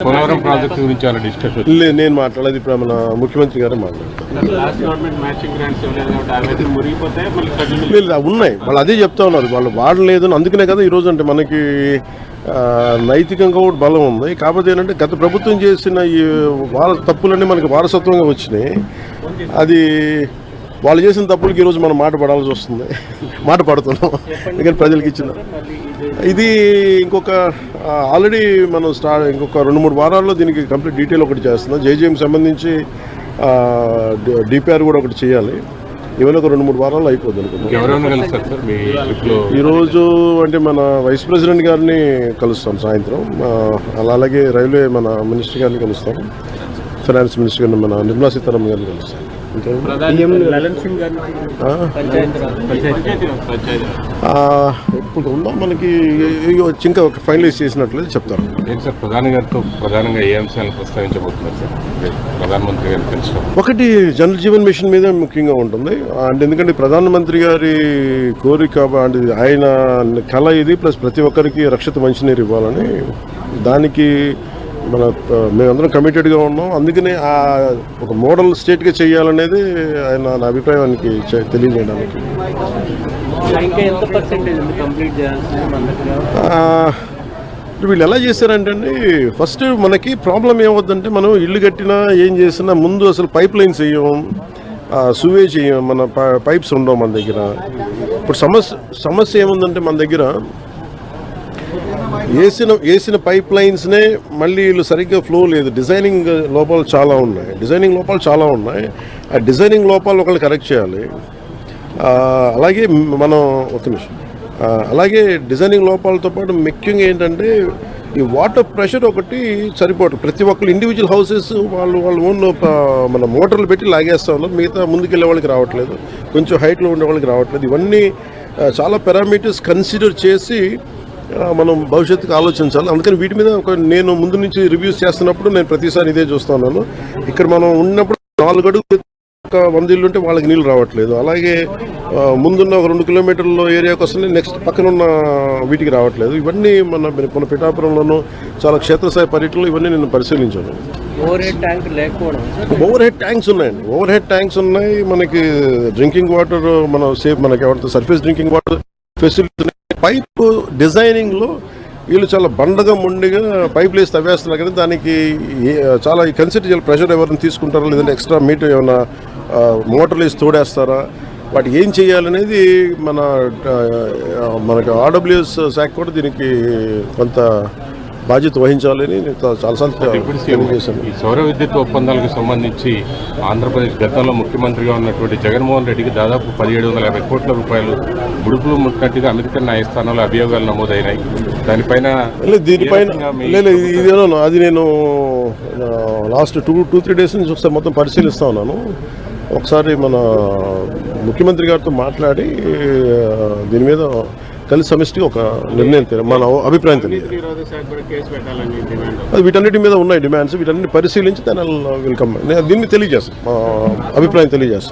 Polavaram project గురించి discussion లేదు నేను మాట్లాడేది ఇప్పుడు మన ముఖ్యమంత్రి గారే ఖర్చులు లేదు ఉన్నాయి. వాళ్ళు అదే చెప్తా ఉన్నారు. వాళ్ళు వాడలేదు అని. అందుకనే కదా ఈరోజు అంటే మనకి ఆ, నైతికంగా కూడా బలం ఉంది. కాకపోతే ఏంటంటే గత ప్రభుత్వం చేసిన ఈ వాళ్ళ తప్పులన్నీ మనకి వారసత్వంగా వచ్చినాయి. అది వాళ్ళు చేసిన తప్పులకి ఈరోజు మనం మాట పడాల్సి వస్తుంది. మాట పడుతున్నాం. ఎందుకంటే ప్రజలకి ఇచ్చిన. ఇది ఇంకొక ఆల్రెడీ మనం స్టార్ట్ ఇంకొక రెండు మూడు వారాల్లో దీనికి కంప్లీట్ డీటెయిల్ ఒకటి చేస్తున్నాం. జేజేఎం సంబంధించి డిపిఆర్ కూడా ఒకటి చేయాలి. ఇవన్నీ ఒక రెండు మూడు వారాల్లో అయిపోద్ది అనుకుంటున్నాం. ఈరోజు అంటే మన వైస్ ప్రెసిడెంట్ గారిని కలుస్తాం సాయంత్రం. అలాగే రైల్వే మన మినిస్టర్ గారిని కలుస్తాం. ఫైనాన్స్ మినిస్టర్ గారిని మన నిర్మలా సీతారామన్ గారిని కలుస్తాం. ఇప్పుడు ఉందా మనకి? ఇంకా ఒక ఫైనలైజ్ చేసినట్లయితే చెప్తారు. ఏంటి సార్ ప్రధాని గారితో ప్రధానంగా ఏ అంశాలను ప్రస్తావించబోతున్నారు సార్? ప్రధానమంత్రి గారిని కలిసినప్పుడు ఒకటి జనరల్ జీవన్ మిషన్ మీద ముఖ్యంగా ఉంటుంది. అంటే ఎందుకంటే ప్రధానమంత్రి గారి కోరిక అంటే ఆయన కళ ఇది ప్లస్ ప్రతి ఒక్కరికి రక్షిత మంచినీరు ఇవ్వాలని దానికి మన మేమందరం కమిటెడ్గా ఉన్నాం. అందుకనే ఆ ఒక మోడల్ స్టేట్గా చేయాలనేది ఆయన నా అభిప్రాయానికి తెలియజేయడానికి. వీళ్ళు ఎలా చేశారంటే అండి ఫస్ట్ మనకి ప్రాబ్లం ఏమవుద్దంటే మనం ఇల్లు కట్టినా ఏం చేసినా ముందు అసలు పైప్ లైన్స్ వేయం సువేజ్ చేయం మన పైప్స్ ఉండవు మన దగ్గర. ఇప్పుడు సమస్య సమస్య ఏముందంటే మన దగ్గర వేసిన వేసిన పైప్ లైన్స్నే మళ్ళీ వీళ్ళు సరిగ్గా ఫ్లో లేదు. డిజైనింగ్ లోపాలు చాలా ఉన్నాయి. డిజైనింగ్ లోపాలు చాలా ఉన్నాయి. ఆ డిజైనింగ్ లోపాలు ఒకళ్ళు కరెక్ట్ చేయాలి. అలాగే మనం ఒక నిమిషం. అలాగే డిజైనింగ్ లోపాలతో పాటు ముఖ్యంగా ఏంటంటే ఈ వాటర్ ప్రెషర్ ఒకటి సరిపోవటం ప్రతి ఒక్కరు ఇండివిజువల్ హౌసెస్ వాళ్ళు వాళ్ళు ఓన్ మన మోటార్లు పెట్టి లాగేస్తా ఉన్నారు. మిగతా ముందుకెళ్ళే వాళ్ళకి రావట్లేదు. కొంచెం హైట్లో ఉండే వాళ్ళకి రావట్లేదు. ఇవన్నీ చాలా పారామీటర్స్ కన్సిడర్ చేసి మనం భవిష్యత్తుకు ఆలోచించాలి. అందుకని వీటి మీద ఒక నేను ముందు నుంచి రివ్యూస్ చేస్తున్నప్పుడు నేను ప్రతిసారి ఇదే చూస్తున్నాను ఇక్కడ మనం ఉన్నప్పుడు నాలుగు అడుగులు ఒక వంద ఇల్లు ఉంటే వాళ్ళకి నీళ్ళు రావట్లేదు. అలాగే ముందున్న ఒక రెండు కిలోమీటర్ల ఏరియాకి వస్తుంది నెక్స్ట్ పక్కన ఉన్న వీటికి రావట్లేదు. ఇవన్నీ మన మన పిఠాపురంలోనూ చాలా క్షేత్రస్థాయి పర్యటనలు ఇవన్నీ నేను పరిశీలించాను. ఓవర్ హెడ్ ట్యాంక్ లేకపోవడం ఓవర్ హెడ్ ట్యాంక్స్ ఉన్నాయండి. ఓవర్ హెడ్ ట్యాంక్స్ ఉన్నాయి. మనకి డ్రింకింగ్ వాటర్ మన సేఫ్ మనకి ఎవరితో surface drinking water facility pipe డిజైనింగ్లో వీళ్ళు చాలా బండగా మొండిగా పైప్ వేసి తవ్వేస్తున్నారు కానీ దానికి ఏ- చాలా కన్సిడర్ చేయాలి ప్రెషర్ ఎవరిని తీసుకుంటారా? లేదంటే ఎక్స్ట్రా మీటర్ ఏమైనా మోటార్లు వేసి తోడేస్తారా? వాటి ఏం చేయాలనేది మన మనకు ఆర్డబ్ల్యూఎస్ శాఖ కూడా దీనికి కొంత బాధ్యత వహించాలని నేను చాలాసార్లు తెలియజేశాను. ఈ సౌర విద్యుత్ ఒప్పందాలకు సంబంధించి ఆంధ్రప్రదేశ్ గతంలో ముఖ్యమంత్రిగా ఉన్నటువంటి జగన్మోహన్ రెడ్డికి దాదాపు పదిహేడు వందల యాభై కోట్ల రూపాయలు ముడుపులు ముట్టినట్టుగా అమెరికన్ న్యాయస్థానంలో అభియోగాలు నమోదైనాయి. దానిపైన లేదు దీనిపైన ఇదేనో అది నేను last two two three days నుంచి ఒకసారి మొత్తం పరిశీలిస్తా ఉన్నాను. ఒకసారి మన ముఖ్యమంత్రి గారితో మాట్లాడి దీని మీద కలిసి సమిష్టిగా ఒక నిర్ణయం మన అభిప్రాయం తెలియదు. అది వీటన్నిటి మీద ఉన్నాయి డిమాండ్స్. వీటన్నిటి పరిశీలించి దాని వెల్కమ్ నేను దీన్ని తెలియజేస్తాను అభిప్రాయం తెలియజేస్తాను